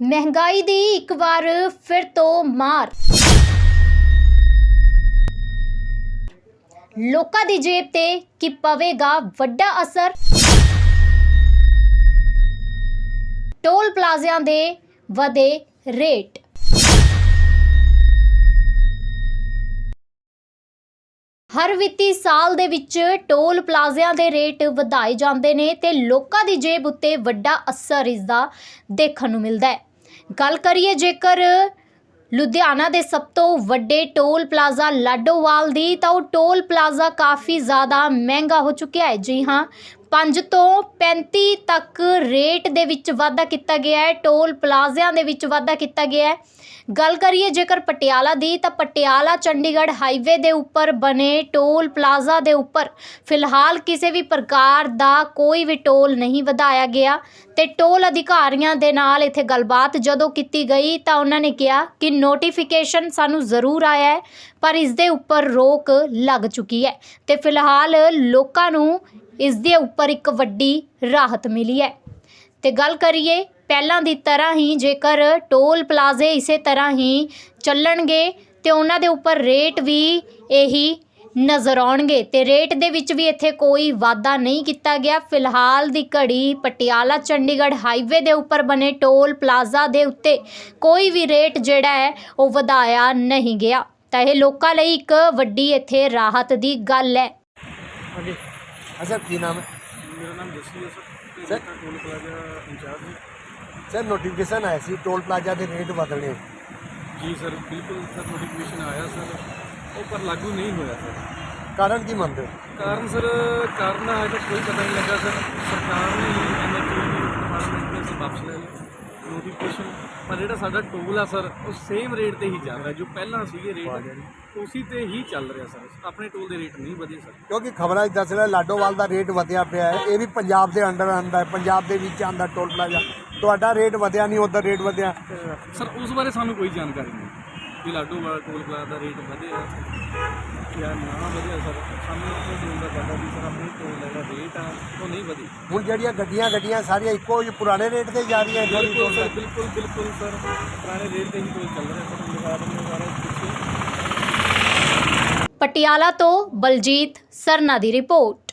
ਮਹਿੰਗਾਈ ਦੀ ਇੱਕ ਵਾਰ ਫਿਰ ਤੋਂ ਮਾਰ। ਲੋਕਾਂ ਦੀ ਜੇਬ ਤੇ ਕੀ ਪਵੇਗਾ ਵੱਡਾ ਅਸਰ। ਟੋਲ ਪਲਾਜ਼ਿਆਂ ਦੇ ਵਧੇ ਰੇਟ। ਹਰ ਵਿੱਤੀ ਸਾਲ ਦੇ ਵਿੱਚ ਟੋਲ ਪਲਾਜ਼ਿਆਂ ਦੇ ਰੇਟ ਵਧਾਏ ਜਾਂਦੇ ਨੇ ਤੇ ਲੋਕਾਂ ਦੀ ਜੇਬ ਉੱਤੇ ਵੱਡਾ ਅਸਰ ਇਸ ਦਾ ਦੇਖਣ ਨੂੰ ਮਿਲਦਾ ਹੈ। ਗੱਲ ਕਰੀਏ ਜੇਕਰ ਲੁਧਿਆਣਾ ਦੇ ਸਭ ਤੋਂ ਵੱਡੇ ਟੋਲ ਪਲਾਜ਼ਾ ਲਾਡੋਵਾਲ ਦੀ, ਤਾਂ ਉਹ ਟੋਲ ਪਲਾਜ਼ਾ ਕਾਫੀ ਜ਼ਿਆਦਾ ਮਹਿੰਗਾ ਹੋ ਚੁੱਕਿਆ ਹੈ। ਜੀ ਹਾਂ 5 ਤੋਂ 35 ਤੱਕ ਰੇਟ ਦੇ ਵਿੱਚ ਵਾਧਾ ਕੀਤਾ ਗਿਆ ਹੈ, ਟੋਲ ਪਲਾਜ਼ਿਆਂ ਦੇ ਵਿੱਚ ਵਾਧਾ ਕੀਤਾ ਗਿਆ ਹੈ। ਗੱਲ ਕਰੀਏ ਜੇਕਰ ਪਟਿਆਲਾ ਦੀ, ਤਾਂ ਪਟਿਆਲਾ ਚੰਡੀਗੜ੍ਹ ਹਾਈਵੇ ਦੇ ਉੱਪਰ ਬਣੇ ਟੋਲ ਪਲਾਜ਼ਾ ਦੇ ਉੱਪਰ ਫਿਲਹਾਲ ਕਿਸੇ ਵੀ ਪ੍ਰਕਾਰ ਦਾ ਕੋਈ ਵੀ ਟੋਲ ਨਹੀਂ ਵਧਾਇਆ ਗਿਆ ਤੇ ਟੋਲ ਅਧਿਕਾਰੀਆਂ ਦੇ ਨਾਲ ਇੱਥੇ ਗੱਲਬਾਤ ਜਦੋਂ ਕੀਤੀ ਗਈ, ਤਾਂ ਉਹਨਾਂ ਨੇ ਕਿਹਾ ਕਿ ਨੋਟੀਫਿਕੇਸ਼ਨ ਸਾਨੂੰ ਜ਼ਰੂਰ ਆਇਆ ਹੈ, ਪਰ ਇਸ ਦੇ ਉੱਪਰ ਰੋਕ ਲੱਗ ਚੁੱਕੀ ਹੈ। ਤੇ ਫਿਲਹਾਲ ਲੋਕਾਂ ਨੂੰ ਇਸ ਦੇ ਉੱਪਰ ਇੱਕ ਵੱਡੀ ਰਾਹਤ ਮਿਲੀ ਹੈ। ਤੇ ਗੱਲ ਕਰੀਏ, ਪਹਿਲਾਂ ਦੀ ਤਰ੍ਹਾਂ ਹੀ ਜੇਕਰ ਟੋਲ ਪਲਾਜ਼ੇ ਇਸੇ ਤਰ੍ਹਾਂ ਹੀ ਚੱਲਣਗੇ, ਤੇ ਉਹਨਾਂ ਦੇ ਉੱਪਰ ਰੇਟ ਵੀ ਇਹੀ ਨਜ਼ਰ ਆਉਣਗੇ। ਤੇ ਰੇਟ ਦੇ ਵਿੱਚ ਵੀ ਇੱਥੇ ਕੋਈ ਵਾਧਾ ਨਹੀਂ ਕੀਤਾ ਗਿਆ। ਫਿਲਹਾਲ ਦੀ ਘੜੀ ਪਟਿਆਲਾ, ਚੰਡੀਗੜ੍ਹ ਹਾਈਵੇ ਦੇ ਉੱਪਰ ਬਣੇ ਟੋਲ ਪਲਾਜ਼ਾ ਦੇ ਉੱਤੇ ਕੋਈ ਵੀ ਰੇਟ ਜਿਹੜਾ ਹੈ, ਉਹ ਵਧਾਇਆ ਨਹੀਂ ਗਿਆ। ਤਾਂ ਇਹ ਲੋਕਾਂ ਲਈ ਇੱਕ ਵੱਡੀ ਇੱਥੇ ਰਾਹਤ ਦੀ ਗੱਲ ਹੈ। ਹਾਂਜੀ ਅੱਛਾ ਕੀ ਨਾਮ ਹੈ? ਮੇਰਾ ਨਾਮ ਜੱਸੀ ਹੈ sir. Sir. Toll plaza incharge ਹਾਂ। ਸਰ ਨੋਟੀਫਿਕੇਸ਼ਨ ਆਇਆ ਸੀ ਟੋਲ ਪਲਾਜ਼ਾ ਦੇ ਰੇਟ ਵਧਣੇ ਜੀ ਸਰ ਬਿਲਕੁਲ ਸਰ ਨੋਟੀਫਿਕੇਸ਼ਨ ਆਇਆ ਸਰ। ਉਹ ਪਰ ਲਾਗੂ ਨਹੀਂ ਹੋਇਆ ਸਰ। ਕਾਰਨ ਕੀ ਮੰਨਦੇ ਹੋ? ਕਾਰਨ ਸਰ ਕਾਰਨ ਦਾ ਹਜੇ ਤੱਕ ਕੋਈ ਪਤਾ ਨਹੀਂ ਲੱਗਾ ਸਰ। ਸਰਕਾਰ ਨੇ ਡਿਪਾਰਟਮੈਂਟ ਨੇ ਵਾਪਸ ਲੈ ਲਿਆ। ਨੋਟੀਫਿਕੇਸ਼ਨ ਪਰ ਜਿਹੜਾ ਸਾਡਾ ਟੋਲ ਆ ਸਰ ਉਹ ਸੇਮ ਰੇਟ ਤੇ ਹੀ ਚੱਲ ਰਿਹਾ ਜੋ ਪਹਿਲਾਂ ਸੀਗੇ ਰੇਟ ਉਸੇ ਤੇ ਹੀ ਚੱਲ ਰਿਹਾ ਸਰ ਆਪਣੇ ਟੋਲ ਦੇ ਰੇਟ ਨਹੀਂ ਵਧੇ ਸਰ ਕਿਉਂਕਿ ਖਬਰਾਂ 'ਚ ਦੱਸ ਰਿਹਾ ਲਾਡੋਵਾਲ ਦਾ ਰੇਟ ਵਧਿਆ ਪਿਆ ਹੈ। ਇਹ ਵੀ ਪੰਜਾਬ ਦੇ ਅੰਡਰ ਆਉਂਦਾ ਹੈ ਪੰਜਾਬ ਦੇ ਵਿੱਚ ਆਉਂਦਾ ਟੋਲ ਪਲਾਜ਼ਾ ਤੁਹਾਡਾ ਰੇਟ ਵਧਿਆ ਨਹੀਂ ਉਧਰ ਰੇਟ ਵਧਿਆ। ਸਰ ਉਸ ਬਾਰੇ ਸਾਨੂੰ ਕੋਈ ਜਾਣਕਾਰੀ ਨਹੀਂ। ਕਿ ਲਾਡੋ ਵਾਲਾ ਟੋਲ ਪਲਾਜ਼ਾ ਦਾ ਰੇਟ ਵਧਿਆ ਜਾਂ ਨਾ ਵਧਿਆ ਸਰ ਸਾਨੂੰ ਟੋਲ ਦਾ ਪਤਾ ਵੀ ਸਰ ਆਪਣੇ ਟੋਲ ਦਾ ਜਿਹੜਾ ਰੇਟ ਆ ਉਹ ਨਹੀਂ ਵਧੀ। ਹੁਣ ਜਿਹੜੀਆਂ ਗੱਡੀਆਂ ਗੱਡੀਆਂ ਸਾਰੀਆਂ ਇੱਕੋ ਹੀ ਪੁਰਾਣੇ ਰੇਟ ਤੇ ਜਾ ਰਹੀਆਂ ਇੱਕੋ ਹੀ ਬਿਲਕੁਲ ਸਰ ਬਿਲਕੁਲ ਬਿਲਕੁਲ ਸਰ। ਪੁਰਾਣੇ ਰੇਟ ਤੇ ਹੀ ਟੋਲ ਚੱਲ ਰਿਹਾ। ਸਰ ਲਗਾ ਦਿੰਦੇ ਸਾਰਾ ਕੁਝ ਪਟਿਆਲਾ ਤੋਂ ਬਲਜੀਤ ਸਰਨਾ ਦੀ ਰਿਪੋਰਟ।